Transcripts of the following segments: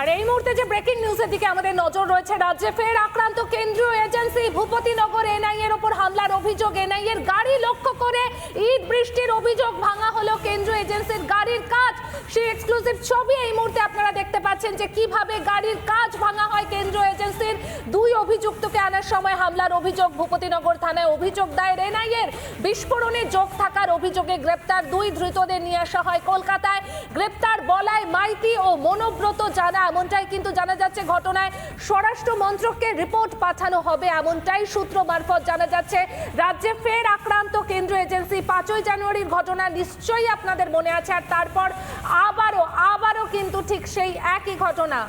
আর এই মুহূর্তে যে ব্রেকিং নিউজের দিকে আমাদের নজর রয়েছে রাজ্যে, ফের আক্রান্ত কেন্দ্রীয় এজেন্সি ভূপতিনগর এনআই এর ওপর হামলার অভিযোগ। এনআই এর গাড়ি লক্ষ্য করে ঈদ বৃষ্টির অভিযোগ ভাঙা হলো কেন্দ্রীয় এজেন্সির গাড়ির কাজ। সেই এক্সক্লুসিভ ছবি এই মুহূর্তে আপনারা দেখতে পাচ্ছেন যে কীভাবে গাড়ির কাজ ভাঙা হয় কেন্দ্রীয় এজেন্সির। দুই অভিযুক্তকে আনার সময় হামলার অভিযোগ ভূপতিনগর থানায়। অভিযোগ দায়ের এনআই এর বিস্ফোরণে যোগ থাকার অভিযোগে গ্রেপ্তার দুই ধৃতদের নিয়ে আসা হয় কলকাতায়। গ্রেপ্তার বলাই মাইতি ও মনোব্রত জানা, এমনটাই কিন্তু জানা যাচ্ছে ঘটনায়। স্বরাষ্ট্র মন্ত্রককে রিপোর্ট পাঠানো হবে, এমনটাই সূত্র মারফত জানা যাচ্ছে। রাজ্যে ফের আক্রান্ত কেন্দ্র এজেন্সি পাঁচই জানুয়ারির ঘটনা নিশ্চয়ই আপনাদের মনে আছে, আর তারপর আবারও আবারও কিন্তু ঠিক সেই একই ঘটনা।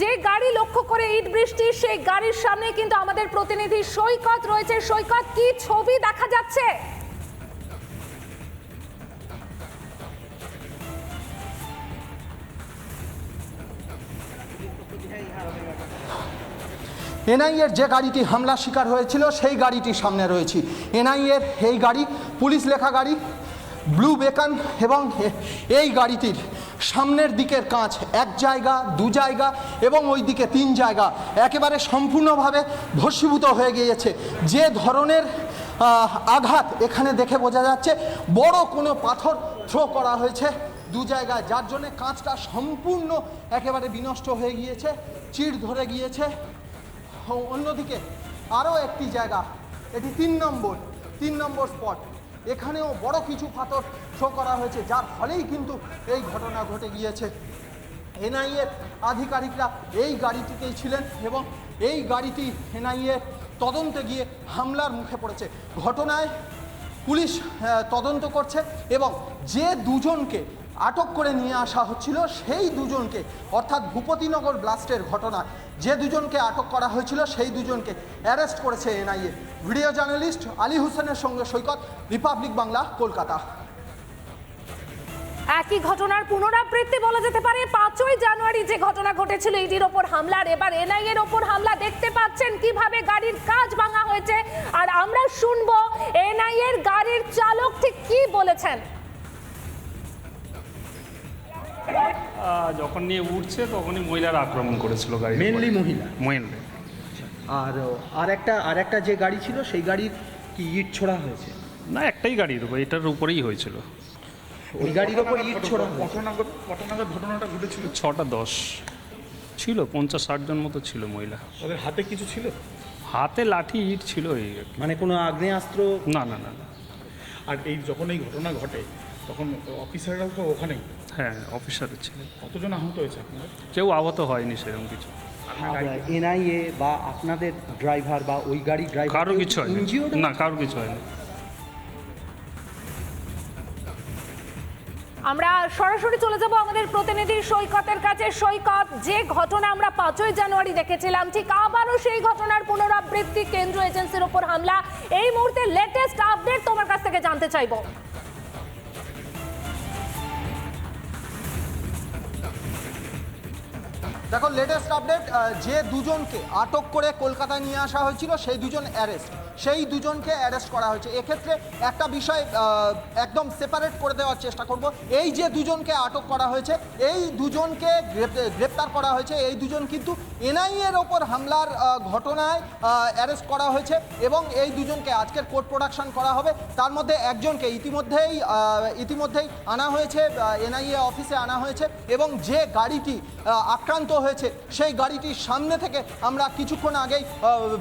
যে গাড়ি লক্ষ্য করে ইট বৃষ্টি, সেই গাড়ির সামনে কিন্তু আমাদের প্রতিনিধি সৈকত রয়েছে। সৈকত, কি ছবি দেখা যাচ্ছে? এনআইএর যে গাড়িটি হামলার শিকার হয়েছিল, সেই গাড়িটির সামনে রয়েছি। এনআইএর এই গাড়ি, পুলিশ লেখা গাড়ি, ব্লু বেকান এবং এই গাড়িটির সামনের দিকের কাঁচ এক জায়গা, দু জায়গা এবং ওই দিকে তিন জায়গা একেবারে সম্পূর্ণভাবে ভস্মীভূত হয়ে গিয়েছে। যে ধরনের আঘাত এখানে দেখে বোঝা যাচ্ছে, বড় কোনো পাথর থ্রো করা হয়েছে দু জায়গায়, যার জন্য কাঁচটা সম্পূর্ণ একেবারে বিনষ্ট হয়ে গিয়েছে, চিড় ধরে গিয়েছে। অন্যদিকে আরও একটি জায়গা, এটি তিন নম্বর তিন নম্বর স্পট। এখানেও বড় কিছু পাথর শো করা হয়েছে, যার ফলেই কিন্তু এই ঘটনা ঘটে গিয়েছে। এনআইএর আধিকারিকরা এই গাড়িটিতেই ছিলেন এবং এই গাড়িটি এনআইএ তদন্তে গিয়ে হামলার মুখে পড়েছে। ঘটনায় পুলিশ তদন্ত করছে এবং যে দুজনকে আটক করে নিয়ে আসা হচ্ছিল সেই দুজনকে। অর্থাৎ ভূপতিনগর ব্লাস্টের ঘটনা। যে দুজনকে আটক করা হয়েছিল সেই দুজনকে অ্যারেস্ট করেছে এনআইএ। ভিডিও জার্নালিস্ট আলী হোসেনের সঙ্গে সৈকত, রিপাবলিক বাংলা, কলকাতা। একই ঘটনার পুনরাবৃত্তি বলা যেতে পারে। পাঁচই জানুয়ারি যে ঘটনা ঘটেছিল, ইডির ওপর হামলার এবার এনআই এর ওপর হামলা দেখতে পাচ্ছেন কীভাবে গাড়ির কাজ ভাঙা হয়েছে। আর আমরা শুনব এনআই এর গাড়ির চালক ঠিক কি বলেছেন। যখন নিয়ে উঠছে তখনই মহিলারা আক্রমণ করেছিল গাড়ি মেনলি মহিলা? মহিলা আর আর একটা আর একটা যে গাড়ি ছিল সেই গাড়ির কি ইট ছোড়া হয়েছে? না একটাই গাড়ির উপর এটার উপরেই হয়েছিল। ওই গাড়ির ওপর ইট ছোড়া ঘটনাগত ঘটনাগত ঘটনাটা ঘটেছিল? ছটা দশ। ছিল পঞ্চাশ ষাট জন মতো ছিল মহিলা। তাদের হাতে কিছু ছিল? হাতে লাঠি ইট ছিল এই মানে কোনো আগ্নেয়াস্ত্র? না না না না। আর এই যখন এই ঘটনা ঘটে তখন অফিসাররাও তো ওখানেই। হ্যাঁ অফিসারের ছিল কতজন আহত হয়েছে আপনাদের? কেউ আহত হয়নি সেরকম কিছু। এনআইএ বা আপনাদের ড্রাইভার বা ওই গাড়ি ড্রাইভার কারও কিছু হয়নি। না কারও কিছু হয়নি। আমরা সরাসরি চলে যাব আমাদের প্রতিনিধি সৈকতের কাছে। সৈকত যে ঘটনা আমরা পাঁচই জানুয়ারি দেখেছিলাম ঠিক আবারও সেই ঘটনার পুনরাবৃত্তি। কেন্দ্র এজেন্সির ওপর হামলা। এই মুহূর্তে লেটেস্ট আপডেট তোমার কাছ থেকে জানতে চাইব। দেখো লেটেস্ট আপডেট যে দুজনকে আটক করে কলকাতায় নিয়ে আসা হয়েছিল, সেই দুজন অ্যারেস্ট সেই দুজনকে অ্যারেস্ট করা হয়েছে। এক্ষেত্রে একটা বিষয় একদম সেপারেট করে দেওয়ার চেষ্টা করব। এই যে দুজনকে আটক করা হয়েছে, এই দুজনকে গ্রেপ্তার করা হয়েছে, এই দুজন কিন্তু এনআইএর ওপর হামলার ঘটনায় অ্যারেস্ট করা হয়েছে এবং এই দুজনকে আজকের কোর্ট প্রোডাকশন করা হবে। তার মধ্যে একজনকে ইতিমধ্যেই ইতিমধ্যেই আনা হয়েছে এনআইএ অফিসে আনা হয়েছে এবং যে গাড়িটি আক্রান্ত হয়েছে, সেই গাড়িটির সামনে থেকে আমরা কিছুক্ষণ আগেই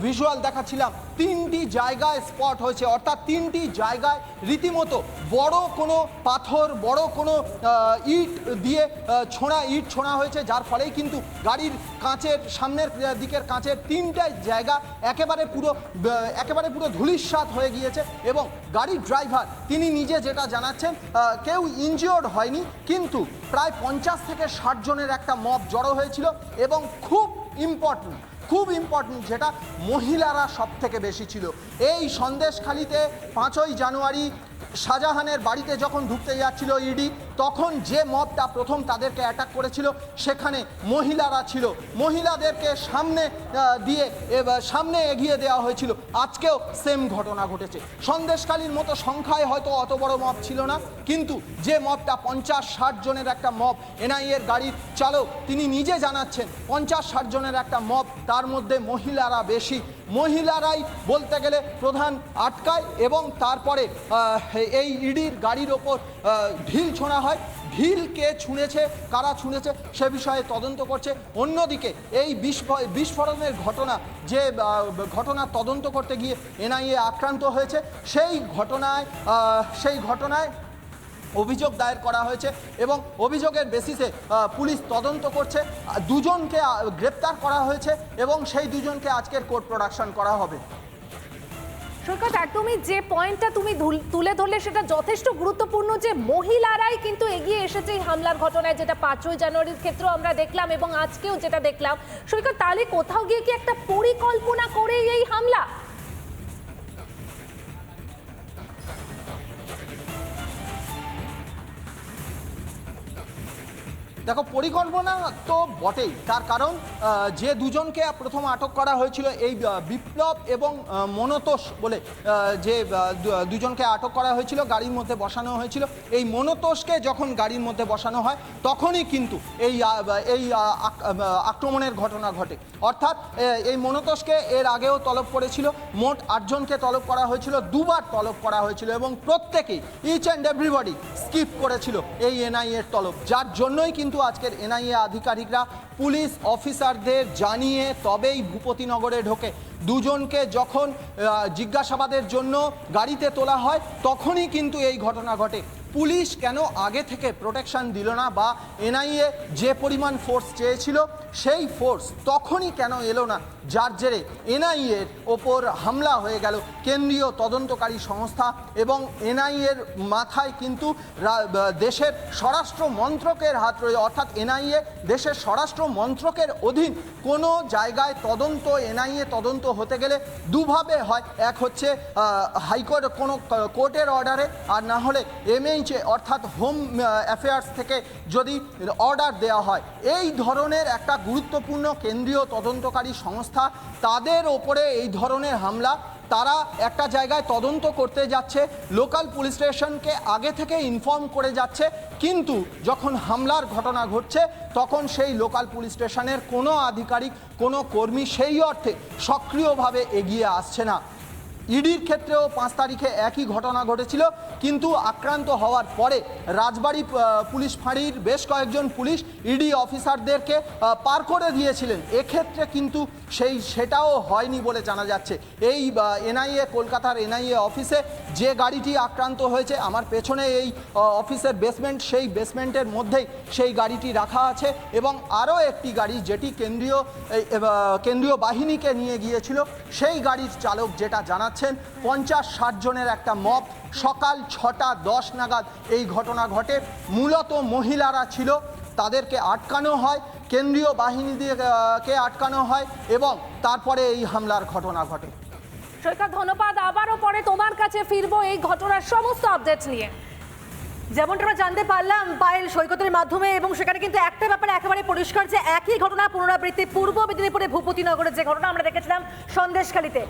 ভিজুয়াল দেখাচ্ছিলাম। তিনটি জায়গায় স্পট হয়েছে, অর্থাৎ তিনটি জায়গায় রীতিমতো বড় কোনো পাথর, বড় কোনো ইট দিয়ে ছোঁড়া, ইট ছোঁড়া হয়েছে, যার ফলেই কিন্তু গাড়ির কাঁচের সামনের দিকের কাঁচের তিনটাই জায়গা একেবারে পুরো একেবারে পুরো ধূলিসাৎ হয়ে গিয়েছে এবং গাড়ির ড্রাইভার তিনি নিজে যেটা জানাচ্ছেন কেউ ইনজিওর্ড হয়নি, কিন্তু প্রায় পঞ্চাশ থেকে ষাট জনের একটা মব জড়ো হয়েছিল এবং খুব ইম্পর্টেন্ট খুব ইম্পর্টেন্ট যেটা মহিলারা সব থেকে বেশি ছিল। এই সন্দেশখালিতে পাঁচই জানুয়ারি শাহজাহানের বাড়িতে যখন ঢুকতে যাচ্ছিল ইডি তখন যে মবটা প্রথম তাদেরকে অ্যাটাক করেছিল, সেখানে মহিলারা ছিল। মহিলাদেরকে সামনে দিয়ে সামনে এগিয়ে দেওয়া হয়েছিল। আজকেও সেম ঘটনা ঘটেছে। সন্দেশকালীর মতো সংখ্যায় হয়তো অত বড় মব ছিল না, কিন্তু যে মবটা পঞ্চাশ ষাট জনের একটা মব এনআইএর গাড়ির চালক, তিনি নিজে জানাচ্ছেন, পঞ্চাশ ষাট জনের একটা মব তার মধ্যে মহিলারা বেশি। মহিলারাই বলতে গেলে প্রধান আটকায় এবং তারপরে এই ইডির গাড়ির ওপর ঢিল ছোঁড়া হয়। ঢিল কে ছুঁড়েছে, কারা ছুঁড়েছে, সে বিষয়ে তদন্ত করছে। অন্যদিকে এই বিস্ফ- বিস্ফোরণের ঘটনা যে ঘটনা তদন্ত করতে গিয়ে এনআইএ আক্রান্ত হয়েছে, সেই ঘটনায় সেই ঘটনায় অভিযোগ দায়ের করা হয়েছে এবং অভিযোগের বেসিসে পুলিশ তদন্ত করছে। দুজনকে গ্রেপ্তার করা হয়েছে এবং সেই দুজনকে আজকের কোর্ট প্রোডাকশন করা হবে। সৈকত একদমই যে পয়েন্টটা তুমি তুলে ধরলে সেটা যথেষ্ট গুরুত্বপূর্ণ যে মহিলারাই কিন্তু এগিয়ে এসেছে এই হামলার ঘটনায়, যেটা পাঁচই জানুয়ারির ক্ষেত্রেও আমরা দেখলাম এবং আজকেও যেটা দেখলাম। সৈকত, তাহলে কোথাও গিয়ে কি একটা পরিকল্পনা করেই এই হামলা? দেখো, পরিকল্পনা তো বটেই। তার কারণ যে দুজনকে প্রথম আটক করা হয়েছিল এই বিপ্লব এবং মনতোষ বলে যে দুজনকে আটক করা হয়েছিল, গাড়ির মধ্যে বসানো হয়েছিল, এই মনতোষকে যখন গাড়ির মধ্যে বসানো হয়, তখনই কিন্তু এই এই আক্রমণের ঘটনা ঘটে। অর্থাৎ এই মনতোষকে এর আগেও তলব করেছিল, মোট আটজনকে তলব করা হয়েছিল, দুবার তলব করা হয়েছিল এবং প্রত্যেকেই ইচ অ্যান্ড এভরিবডি স্কিপ করেছিল এই এনআইএর তলব, যার জন্যই কিন্তু আজকের এনআইএ আধিকারিকরা পুলিশ অফিসারদের জানিয়ে তবেই ভূপতিনগরে ঢোকে। দুজনকে যখন জিজ্ঞাসাবাদের জন্য গাড়িতে তোলা হয়, তখনই কিন্তু এই ঘটনা ঘটে। পুলিশ কেন আগে থেকে প্রোটেকশন দিল না বা এনআইএ যে পরিমাণ ফোর্স চেয়েছিল, সেই ফোর্স তখনই কেন এলো না? যার জেরে এনআইএর ওপর হামলা হয়ে গেল কেন্দ্রীয় তদন্তকারী সংস্থা এবং এনআইএর মাথায় কিন্তু দেশের স্বরাষ্ট্র মন্ত্রকের হাত রয়েছে অর্থাৎ এনআইএ দেশের স্বরাষ্ট্র মন্ত্রকের অধীন কোনো জায়গায় তদন্ত এনআইএ তদন্ত হতে গেলে দুভাবে হয়। এক হচ্ছে হাইকোর্ট, কোনো কোর্টের অর্ডারে আর না হলে এমএইচে অর্থাৎ হোম অ্যাফেয়ার্স থেকে যদি অর্ডার দেওয়া হয়, এই ধরনের একটা গুরুত্বপূর্ণ কেন্দ্রীয় তদন্তকারী সংস্থা, তাদের ওপরে এই ধরনের হামলা, তারা একটা জায়গায় তদন্ত করতে যাচ্ছে লোকাল পুলিশ স্টেশনকে আগে থেকে ইনফর্ম করে যাচ্ছে, কিন্তু যখন হামলার ঘটনা ঘটছে, তখন সেই লোকাল পুলিশ স্টেশনের কোনো আধিকারিক, কোনো কর্মী সেই অর্থে সক্রিয়ভাবে এগিয়ে আসছে না। ইডির ক্ষেত্রেও পাঁচ তারিখে একই ঘটনা ঘটেছিল, কিন্তু আক্রান্ত হওয়ার পরে রাজবাড়ি পুলিশ ফাঁড়ির বেশ কয়েকজন পুলিশ ইডি অফিসারদেরকে পার করে দিয়েছিলেন। এক্ষেত্রে কিন্তু সেই, সেটাও হয়নি বলে জানা যাচ্ছে। এই এনআইএ, কলকাতার এনআইএ অফিসে যে গাড়িটি আক্রান্ত হয়েছে, আমার পেছনে এই অফিসের বেসমেন্ট সেই বেসমেন্টের মধ্যেই সেই গাড়িটি রাখা আছে এবং আরও একটি গাড়ি যেটি কেন্দ্রীয় কেন্দ্রীয় বাহিনীকে নিয়ে গিয়েছিল, সেই গাড়ির চালক যেটা জানাচ্ছেন পঞ্চাশ ষাট জনের একটা মব। সকাল ছটা দশ নাগাদ এই ঘটনা ঘটে। মূলত মহিলারা ছিল। তাদেরকে আটকানো হয়। কেন্দ্রীয় বাহিনী দিয়ে আটকানো হয় এবং তারপরে এই হামলার ঘটনা ঘটে। সৈকত ধন্যবাদ। আবারও পরে তোমার কাছে ফিরবো এই ঘটনার সমস্ত আপডেট নিয়ে। যেমনটা জানতে পারলাম, পায়েল সৈকতের মাধ্যমে এবং সেখানে কিন্তু একটা ব্যাপারে একেবারে পরিষ্কার যে একই ঘটনা পুনরাবৃত্তি পূর্ব মেদিনীপুরে ভূপতিনগরের যে ঘটনা আমরা দেখেছিলাম সন্দেশখালীতে।